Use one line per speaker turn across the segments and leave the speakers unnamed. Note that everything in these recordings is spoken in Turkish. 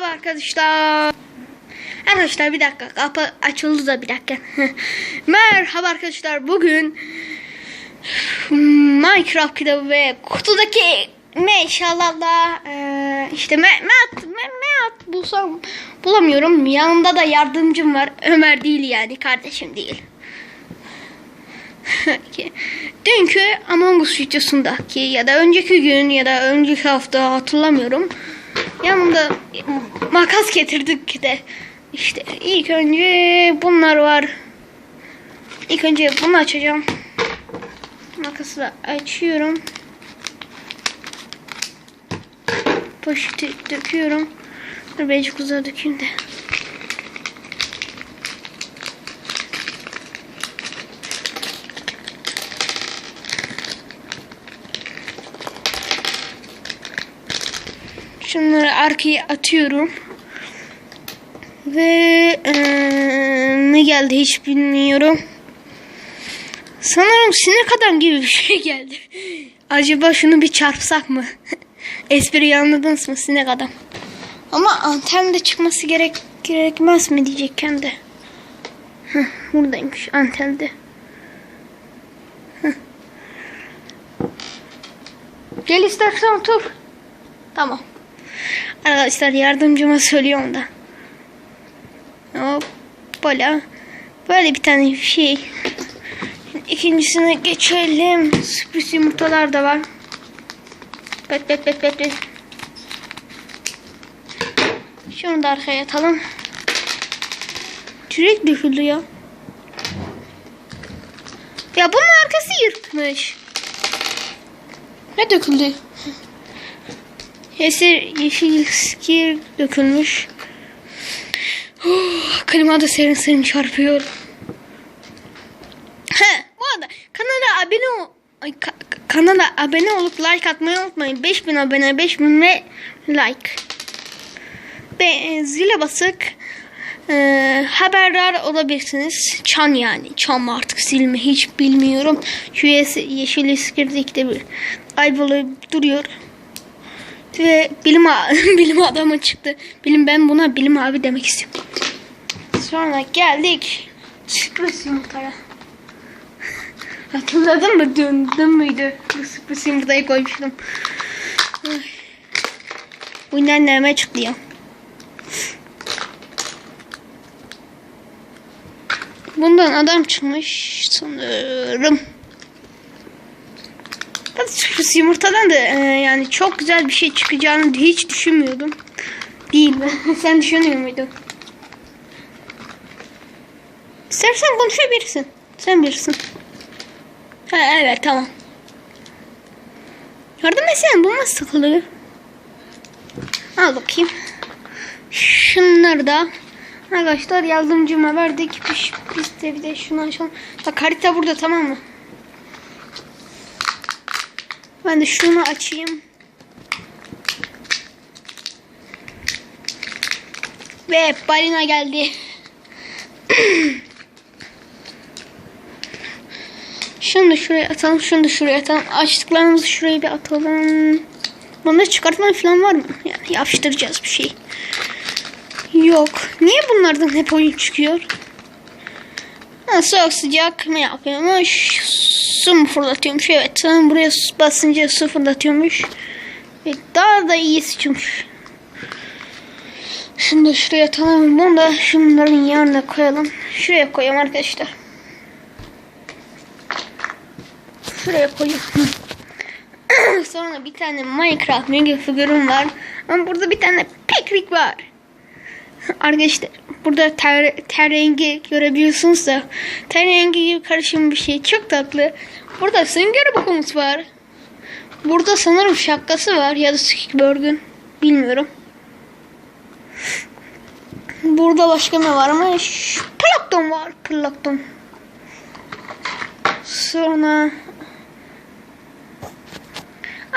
Merhaba arkadaşlar. Arkadaşlar bir dakika kapı açıldı da bir dakika. Merhaba arkadaşlar bugün Minecraft kitabı ve kutudaki meşallah eee işte me, meat, me, meat bulsam bulamıyorum. Yanında da yardımcım var. Ömer değil yani kardeşim değil. Dünkü Among Us videosundaki ya da önceki gün ya da önceki hafta hatırlamıyorum. Yanımda makas getirdik de. İşte ilk önce bunlar var. İlk önce bunu açacağım. Makası da açıyorum. Poşeti döküyorum. Dur birazcık uzağa dökeyim de. Şunları arkaya atıyorum. Ve eee, ne geldi hiç bilmiyorum. Sanırım sinek adam gibi bir şey geldi. Acaba şunu bir çarpsak mı? Espri anladınız mı sinek adam? Ama anten de çıkması gerek gerekmez mi diyecekken de. Heh, buradaymış antende. Heh. Gel istersen otur. Tamam. Arkadaşlar yardımcıma söylüyorum da. Hoppala. Böyle bir tane şey. İkincisine geçelim. Sürpriz yumurtalar da var. Bet bet bet bet bet. Şunu da arkaya atalım. Çürek döküldü ya. Ya bunun arkası yırtmış. Ne döküldü? Yeşil, yeşil skir dökülmüş. Oh, klima da serin serin çarpıyor. He, bu arada kanala abone Ay, ka- kanala abone olup like atmayı unutmayın. 5000 abone, 5000 ve like. Ve zile basık e, haberdar olabilirsiniz. Çan yani. Çan mı artık zil mi hiç bilmiyorum. Şu yeşil iskirdekte bir kaybolayıp duruyor. Ve bilim, bilim adamı çıktı. Bilim ben buna bilim abi demek istiyorum. Sonra geldik. Sürpriz yumurtaya. Hatırladın mı? Döndüm müydü? Sürpriz yumurtayı koymuştum. Ay. Bu nereme çıktı ya. Bundan adam çıkmış sanırım. Sürpriz yumurtadan da e, yani çok güzel bir şey çıkacağını hiç düşünmüyordum. Değil mi? Sen düşünüyor muydun? İstersen konuşabilirsin. Sen bilirsin. Ha, evet tamam. Yardım etsene bu nasıl takılıyor? Al bakayım. Şunları da arkadaşlar yardımcıma verdik. Biz, biz de bir de şunu açalım. Bak harita burada tamam mı? Ben de şunu açayım. Ve balina geldi. şunu da şuraya atalım, şunu da şuraya atalım. Açtıklarımızı şuraya bir atalım. Bunları çıkartma falan var mı? Yani yapıştıracağız bir şey. Yok. Niye bunlardan hep oyun çıkıyor? Ha, soğuk sıcak ne yapıyormuş? Su mu fırlatıyormuş? Evet. Sanırım buraya basınca su fırlatıyormuş. Ve daha da iyisi çıkmış. Şunu da şuraya atalım. Bunu da şunların yanına koyalım. Şuraya koyalım arkadaşlar. Şuraya koyayım. Sonra bir tane Minecraft mega figürüm var. Ama burada bir tane pekrik var. Arkadaşlar burada ter, ter rengi görebiliyorsunuz da ter rengi gibi karışım bir şey. Çok tatlı. Burada sünger bokumuz var. Burada sanırım şapkası var ya da Skibberg'ün. Bilmiyorum. Burada başka ne var şş, Plankton var. Plankton. Sonra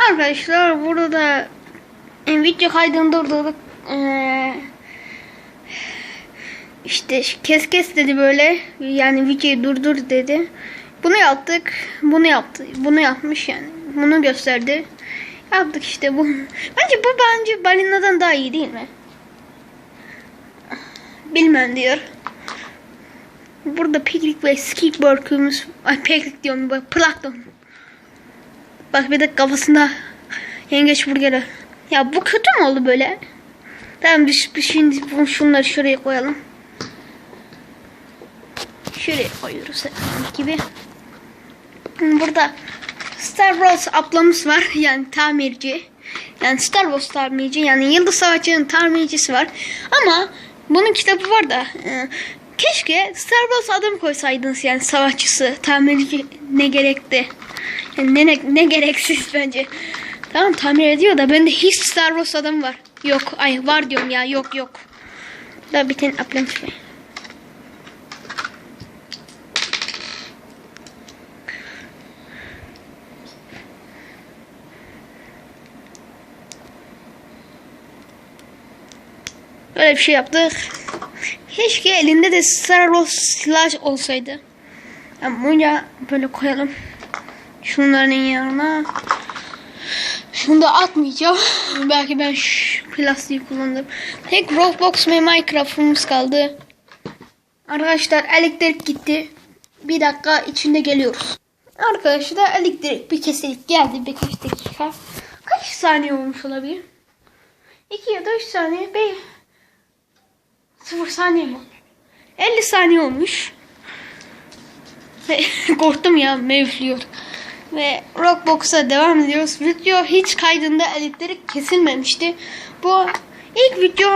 Arkadaşlar burada da e, video kaydını durdurduk. Ee, işte kes kes dedi böyle. Yani videoyu durdur dedi. Bunu yaptık. Bunu yaptı. Bunu yapmış yani. Bunu gösterdi. Yaptık işte bu. Bence bu bence balinadan daha iyi değil mi? bilmem diyor. Burada Peklik ve Skikborg'umuz ay Peklik diyorum bak Plankton. Bak bir de kafasında yengeç burgeri. Ya bu kötü mü oldu böyle? Tamam biz, biz şimdi şunları şuraya koyalım. Şuraya koyuyoruz gibi. Burada Star Wars ablamız var. Yani tamirci. Yani Star Wars tamirci. Yani Yıldız Savaşı'nın tamircisi var. Ama bunun kitabı var da e, keşke Star Wars adım koysaydınız yani savaşçısı, tamirci ne gerekti? Yani ne, ne, gereksiz bence. Tamam tamir ediyor da bende hiç Star Wars adım var. Yok ay var diyorum ya yok yok. Da bir tane Böyle bir şey yaptık. Keşke elinde de Star Wars silah olsaydı. Yani bunu böyle koyalım. Şunların yanına. Şunu da atmayacağım. Belki ben şu plastiği kullanırım. Tek Roblox ve Minecraft'ımız kaldı. Arkadaşlar elektrik gitti. Bir dakika içinde geliyoruz. Arkadaşlar elektrik bir kesinlik geldi birkaç dakika. Kaç saniye olmuş olabilir? 2 ya da 3 saniye. 5 0 saniye mi? 50 saniye olmuş. Ve korktum ya mevliyor. Ve Rockbox'a devam ediyoruz. Video hiç kaydında elektrik kesilmemişti. Bu ilk video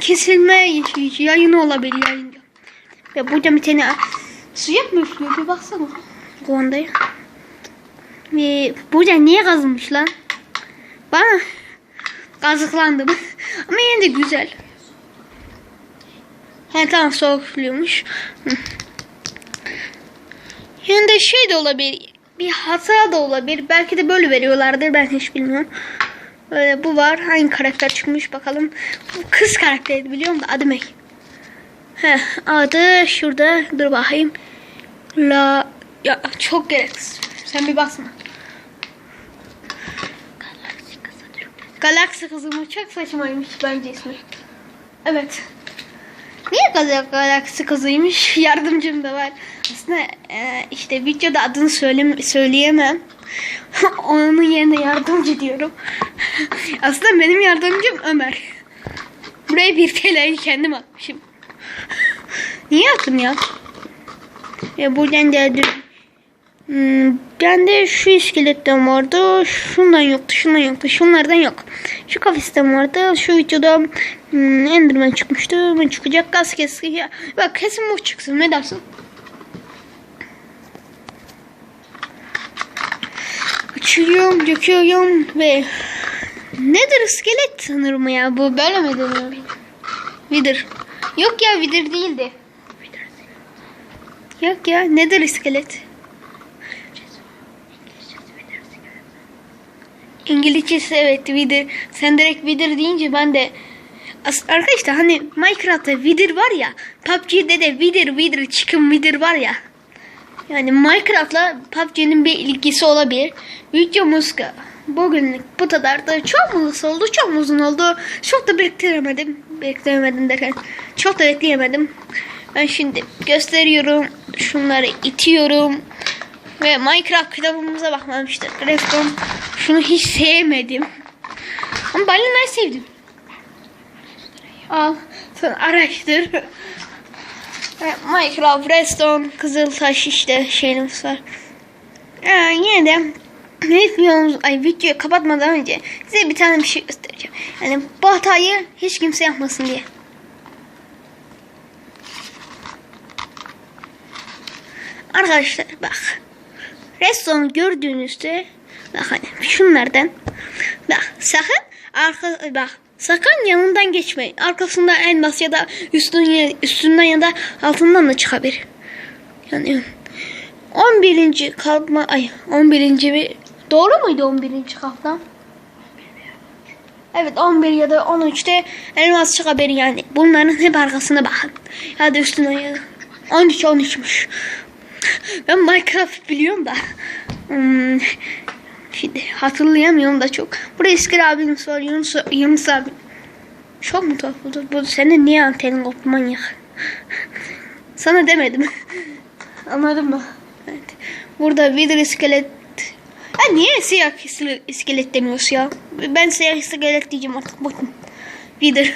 kesilme yayını olabilir yayın. Ve burada bir tane sıcak mı üflüyor bir baksana. Kuandayı. Ve burada niye kazınmış lan? Bana kazıklandım. Ama yine de güzel. He tamam soğuk üflüyormuş. Hı. Yine de şey de olabilir. Bir hata da olabilir. Belki de böyle veriyorlardır. Ben hiç bilmiyorum. Böyle bu var. Hangi karakter çıkmış bakalım. Bu kız karakteri biliyorum da adı ne? He, adı şurada. Dur bakayım. La ya çok gereksiz. Sen bir basma. Galaksi kızı mı? Çok saçmaymış bence ismi. Evet. Niye Gal- Galaksi kızıymış? Yardımcım da var. Aslında e, işte videoda adını söylem söyleyemem. Onun yerine yardımcı diyorum. Aslında benim yardımcım Ömer. Buraya bir TL'yi kendim atmışım. Niye attım ya? Ya buradan da Hmm, bende şu iskeletten vardı. Şundan yoktu, şundan yoktu. Şunlardan yok. Şu kafesten vardı. Şu videoda hmm, Enderman çıkmıştı. Ben çıkacak gaz keski. Bak kesin bu çıksın. Ne dersin? Açıyorum, döküyorum ve nedir iskelet sanırım ya. Bu böyle mi deniyor? Vidir. Yok ya vidir değildi. Yok ya nedir iskelet? İngilizcesi evet Wither. Sen direkt Wither deyince ben de arkadaşlar hani Minecraft'ta Wither var ya PUBG'de de Wither Wither Chicken Wither var ya yani Minecraft'la PUBG'nin bir ilgisi olabilir. Videomuz bugünlük bu kadar da çok kısa oldu çok mu uzun oldu çok da bekleyemedim bekleyemedim derken çok da bekleyemedim ben şimdi gösteriyorum şunları itiyorum ve Minecraft kitabımıza bakmamıştık. Redstone şunu hiç sevmedim. Ama balinayı sevdim. Al sen araştır. Evet, Minecraft, Redstone, Kızıltaş işte şeyimiz var. Ee, yine de ne videomuz, ay videoyu kapatmadan önce size bir tane bir şey göstereceğim. Yani bu hatayı hiç kimse yapmasın diye. Arkadaşlar bak. Redstone gördüğünüzde bak hani şunlardan bak sakın arka bak sakın yanından geçmeyin. Arkasında elmas ya da üstünden, üstünden ya da altından da çıkabilir. Yani 11. kalkma ay 11. bir doğru muydu 11. kalkma? Evet 11 ya da 13'te elmas çıkabilir yani. Bunların hep arkasına bakın. Ya da üstüne ya da 13 13'müş. Ben Minecraft biliyorum da. Hmm, hatırlayamıyorum da çok. Burada Esker abimiz var. Yunus, Yunus abi. Çok mu tuhaf oldu? Bu senin niye antenin koptu manyak? Sana demedim. Anladın mı? Evet. Burada Wither iskelet. Ha niye siyah iskelet- iskelet demiyoruz ya? Ben siyah iskelet diyeceğim artık bakın. Wither.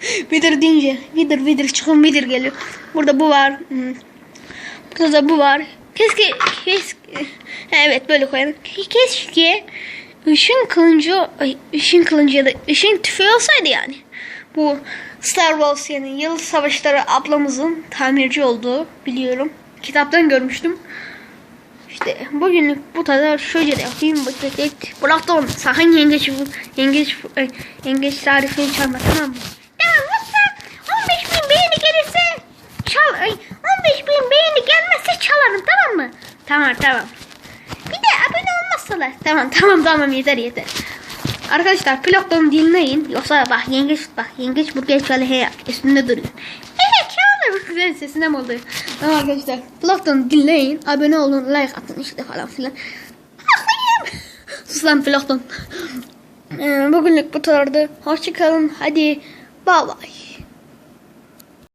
Wither deyince Wither Wither çıkın Wither geliyor. Burada bu var. Hmm. Burada da bu var. Keşke, keşke evet böyle koyalım. Keşke ışın kılıncı, ay, ışın kılıncı ya da ışın tüfeği olsaydı yani. Bu Star Wars yani Yıldız Savaşları ablamızın tamirci olduğu biliyorum. Kitaptan görmüştüm. İşte bugünlük bu kadar şöyle de yapayım. Bakayım. Bıraktım. Sakın yengeç, yengeç, yengeç tarifini çalma tamam mı? Çalarım tamam mı? Tamam tamam. Bir de abone olmazsalar. Tamam tamam tamam yeter yeter. Arkadaşlar pilotunu dinleyin. Yoksa bak yengeç bak yengeç bu geç şöyle he üstünde duruyor. Evet çalarım. Güzel sesine mi oldu? Tamam arkadaşlar pilotunu dinleyin. Abone olun like atın işte falan filan. Haklıyım. Sus lan pilotun. Ee, bugünlük bu kadardı. Hoşçakalın. Hadi bay bay.